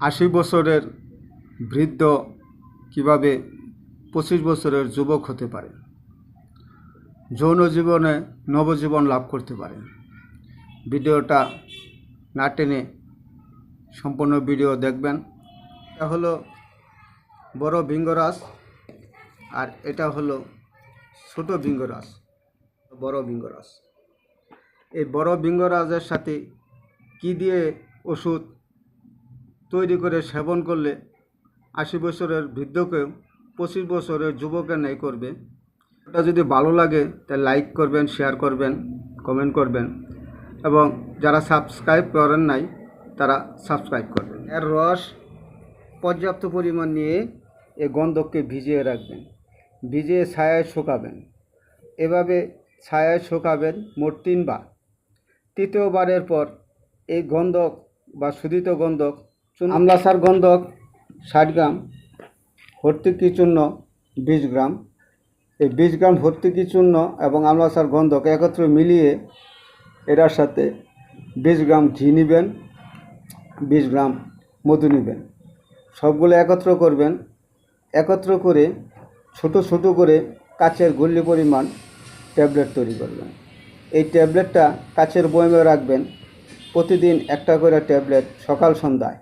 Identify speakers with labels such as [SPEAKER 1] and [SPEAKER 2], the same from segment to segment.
[SPEAKER 1] আশি বছরের বৃদ্ধ কীভাবে পঁচিশ বছরের যুবক হতে পারে? যৌন জীবনে নবজীবন লাভ করতে পারে। ভিডিওটা না টেনে সম্পূর্ণ ভিডিও দেখবেন। এটা হলো বড় ভিঙ্গরাজ আর এটা হলো ছোট ভিঙ্গরাজ। বড় ভিঙ্গরাজ। এই বড় ভিঙ্গরাজের সাথে কি দিয়ে ওষুধ তৈরি করে সেবন করলে আশি বছরের বৃদ্ধকেও পঁচিশ বছরের যুবকের ন্যায় করবে। এটা যদি ভালো লাগে তাহলে লাইক করবেন, শেয়ার করবেন, কমেন্ট করবেন এবং যারা সাবস্ক্রাইব করেন নাই, তারা সাবস্ক্রাইব করবেন। এর রস পর্যাপ্ত পরিমাণ নিয়ে এই গন্ধককে ভিজিয়ে রাখবেন, ভিজিয়ে ছায়ায় শুকাবেন। এভাবে ছায়ায় শুকাবেন মোট তিনবার। তৃতীয়বারের পর এই গন্ধক বা সুদিত গন্ধক চূর্ণ- আমলাসার গন্ধক ষাট গ্রাম ভর্তিকি চূর্ণ বিশ গ্রাম। এই বিশ গ্রাম ভর্তিকি চূর্ণ এবং আমলাসার গন্ধক একত্রে মিলিয়ে এটার সাথে বিশ গ্রাম ঘি নেবেন, বিশ গ্রাম মধু নেবেন। সবগুলো একত্র করবেন, একত্র করে ছোট ছোট করে কাচের গুল্লি পরিমাণ ট্যাবলেট তৈরি করবেন। এই ট্যাবলেটটা কাচের বয়মে রাখবেন, প্রতিদিন একটা করে ট্যাবলেট সকাল সন্ধ্যায়।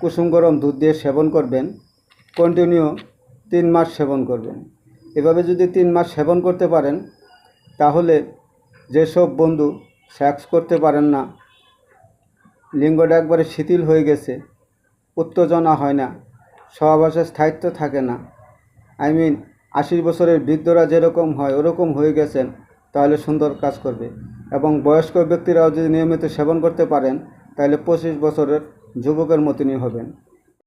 [SPEAKER 1] কুসুম গরম দুধ দিয়ে সেবন করবেন কন্টিনিউ তিন মাস সেবন করবেন। এভাবে যদি তিন মাস সেবন করতে পারেন, তাহলে যেসব বন্ধু সেক্স করতে পারেন না, লিঙ্গটা একবারে শিথিল হয়ে গেছে, উত্তেজনা হয় না সহবাসের স্থায়িত্ব থাকে না। আই মিন আশি বছরের বৃদ্ধরা যেরকম হয়, ওরকম হয়ে গেছেন, তাহলে সুন্দর কাজ করবে। এবং বয়স্ক ব্যক্তিরাও যদি নিয়মিত সেবন করতে পারেন, তাহলে পঁচিশ বছরের যুবকের মতনই হবেন।